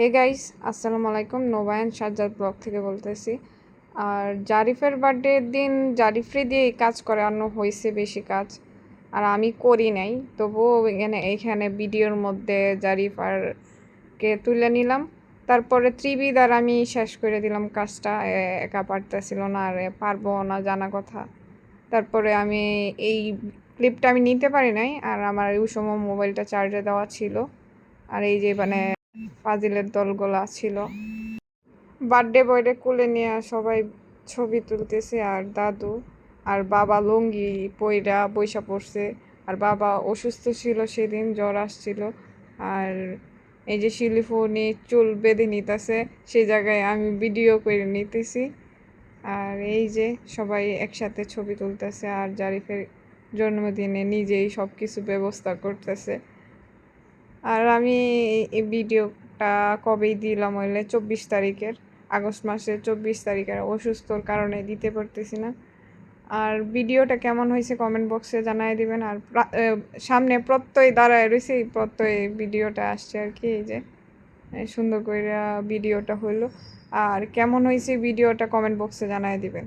Hey guys আসসালামু আলাইকুম। নোবায়ন Sajjad blog থেকে বলতেছি। আর জারিফের বার্থডের দিন জারিফরে দিয়ে এই কাজ করানো হয়েছে বেশি কাজ। আর আমি করি নাই, তবুও এখানে এইখানে ভিডিওর মধ্যে জারিফ আর কে তুলে নিলাম। তারপরে ত্রিবিদ আর আমি শেষ করে দিলাম কাজটা। একা পারতেছিল না আর পারব না জানা কথা। তারপরে আমি এই ক্লিপটা আমি নিতে পারি নাই, আর আমার ওই সময় মোবাইলটা চার্জে দেওয়া ছিল। আর এই যে মানে ফাজিলের দলগুলা ছিল। বার্থডে বয়ডে কোলে নিয়ে সবাই ছবি তুলতেছে, আর দাদু আর বাবা লুঙ্গি পইরা বৈশা পড়ছে, আর বাবা অসুস্থ ছিল সেদিন, জ্বর আসছিল, আর এই যে শিলিফোনি চুল বেঁধে নিতেছে, সেই জায়গায় আমি ভিডিও করে নিতেছি। আর এই যে সবাই একসাথে ছবি তুলতেছে, আর জারিফের জন্মদিনে নিজেই সব কিছু ব্যবস্থা করতেছে। আর আমি এই- ভিডিওটা কবেই দিলাম হইলে চব্বিশ তারিখের, আগস্ট মাসের চব্বিশ তারিখের অসুস্থর কারণে দিতে পারতেছি না। আর ভিডিওটা কেমন হয়েছে কমেন্ট বক্সে জানাই দিবেন। আর সামনে প্রত্যয় দাঁড়ায় রয়েছে, এই প্রত্যয় ভিডিওটা আসছে আর কি, এই যে সুন্দর করে ভিডিওটা হইল। আর কেমন হয়েছে ভিডিওটা কমেন্ট বক্সে জানাই দিবেন।